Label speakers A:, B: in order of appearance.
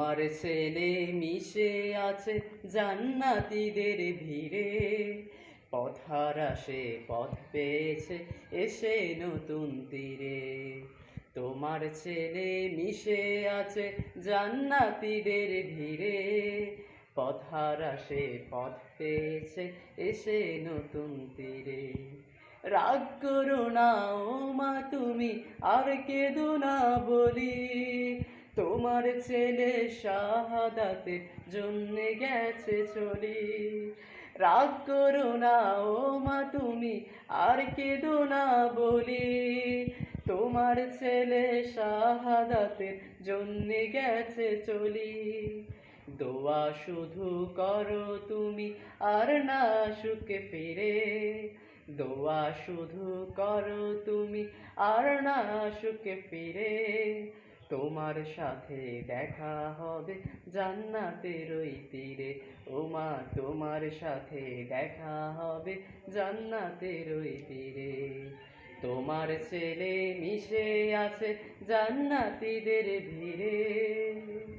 A: তোমার ছেলে মিশে আছে জান্নাতীদের ভিড়ে। পথারা সে পথ পেয়েছে এসে নতুন তীরে। তোমার ছেলে মিশে আছে জান্নাতীদের ভিড়ে। পথারা সে পথ পেয়েছে এসে নতুন তীরে। রাগ করো না ও মা তুমি আর কেঁদো না বলি। তোমার ছেলে শাহাদাতে জন্মে গেছে চলি। রাগ করো না, ও মা, তুমি আর কেঁদো না বলি। তোমার ছেলে শাহাদাতের জন্যে গেছে চলি। দোয়া শুধু করো তুমি আর না সুখে ফিরে। দোয়া শুধু করো তুমি আর না সুখে ফিরে। তোমার সাথে দেখা হবে, জান্নাতের ওই তীরে। ওমা, তোমার সাথে দেখা হবে, জান্নাতের ওই তীরে। তোমার ছেলে মিশে আছে জান্নাতীদের ভিড়ে।